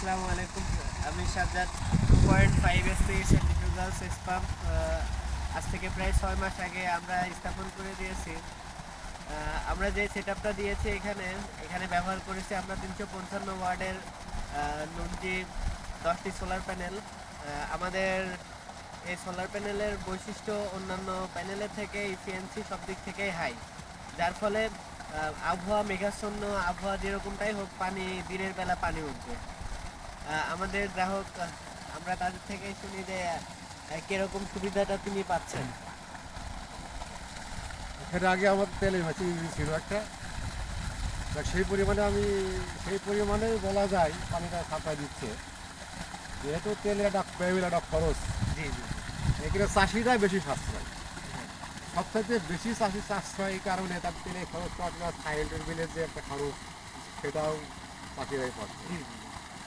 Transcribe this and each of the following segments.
আসসালামু আলাইকুম। আমি Sajjad two point five SP centrifugal sex pump আজ থেকে প্রায় ছয় মাস আগে আমরা স্থাপন করে দিয়েছি। আমরা যে সেট আপটা দিয়েছি এখানে এখানে ব্যবহার করেছি আমরা তিনশো পঞ্চান্ন ওয়ার্ডের নুনজি দশটি সোলার প্যানেল আমাদের এই সোলার প্যানেলের বৈশিষ্ট্য অন্যান্য প্যানেলের থেকে ইফিয়েন্সি সব দিক থেকেই হাই যার ফলে আবহাওয়া মেঘাচ্ছন্ন, আবহাওয়া যেরকমটাই হোক, পানি, দিনের বেলা পানি উঠবে। আমাদের গ্রাহক আমরা তাদের থেকে শুনি যে কীরকম সুবিধাটা তিনি পাচ্ছেন? এর আগে আমার তেলের মেশিন ছিল একটা। সেই পরিমাণে আমি সেই পরিমাণে বলা যায় পানিটা সাপ্লাই দিচ্ছে। যেহেতু তেলের একটা পেবিল একটা খরচ জি জি এখানে চাষিরাই বেশি সাশ্রয়। সবথেকে বেশি চাষি সাশ্রয় এই কারণে তার তেলের খরচটা আপনার সাইলেন্টের বিলের যে একটা খরচ সেটাও চাষিরাই পাচ্ছে।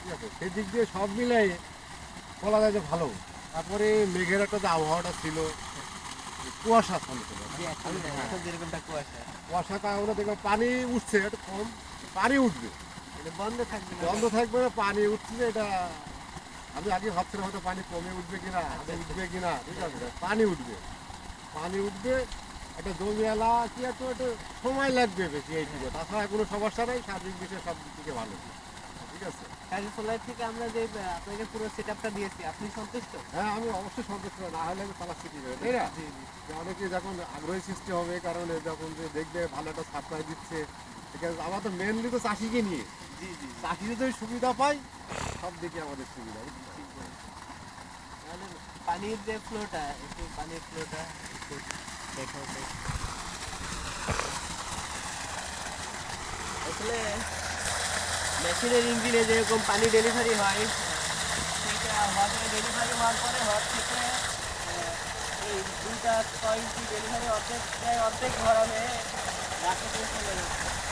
ঠিক আছে? সেই দিক দিয়ে সব মিলাই বলা যায় যে ভালো। তারপরে মেঘের একটা যে আবহাওয়াটা ছিল কুয়াশা ছিল। জি এখন এখন কুয়াশা। কুয়াশার কারণে দেখবেন পানি উঠছে একটু কম পানি উঠবে। বন্ধ থাকবে বন্ধ থাকবে না পানি উঠছে এটা আমি আগে ভাবছিলাম হয়তো পানি কমে উঠবে কিনা উঠবে কিনা ঠিক আছে? পানি উঠবে। পানি উঠবে একটা জমি এলা কি একটু একটু সময় লাগবে বেশি এইটুকু তাছাড়া কোনো সমস্যা নেই সার্বিক বিষয়ে সব দিক থেকে ভালো। ঠিক আছে। কাজী সোলার থেকে আমরা যে আপনাকে পুরো সেট আপটা দিয়েছি আপনি সন্তুষ্ট? হ্যাঁ আমি অবশ্যই সন্তুষ্ট। না হলে আমি চালাচ্ছি কি করে, তাই না? অনেকে যখন আগ্রহী সৃষ্টি হবে কারণ যখন যে দেখবে ভালো একটা সাপ্লাই দিচ্ছে ঠিক আছে আমার তো মেনলি তো চাষিকে নিয়ে। জি জি চাষি যদি সুবিধা পায় সব দিকে আমাদের সুবিধা। পানির যে ফ্লোটা একটু পানির ফ্লোটা একটু আসলে মেশিনের ইঞ্জিনে যেরকম পানি ডেলিভারি হয় সেটা হওয়াতে ডেলিভারি হওয়ার পরে হওয়ার থেকে এই দুটা ছয় ইঞ্চি ডেলিভারি অর্ধেক প্রায় অর্ধেক ভরা হয়ে রাস্তাতে চলে যাচ্ছে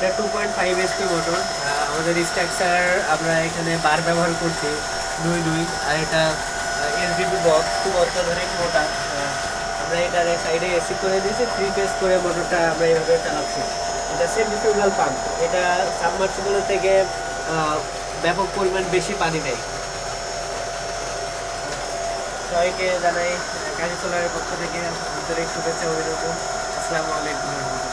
এটা two point five SP motor আমাদের স্ট্রাকচার আমরা এখানে বার ব্যবহার করছি, দুই দুই, আর এটা এসডিপি বক্স খুব অত্যাধুনিক মোটর আমরা এটার সাইডে এসি করে দিয়েছি থ্রি ফেস করে মোটরটা আমরা এইভাবে চালাচ্ছি। এটা সেন্ট্রিফিউগাল পাম্প এটা সাবমার্সিবলের থেকে ব্যাপক পরিমাণ বেশি পানি নেয় সবাইকে জানাই কাজী সোলারের পক্ষ থেকে, আন্তরিক শুভেচ্ছা, অভিনন্দন। আসসালামু আলাইকুম।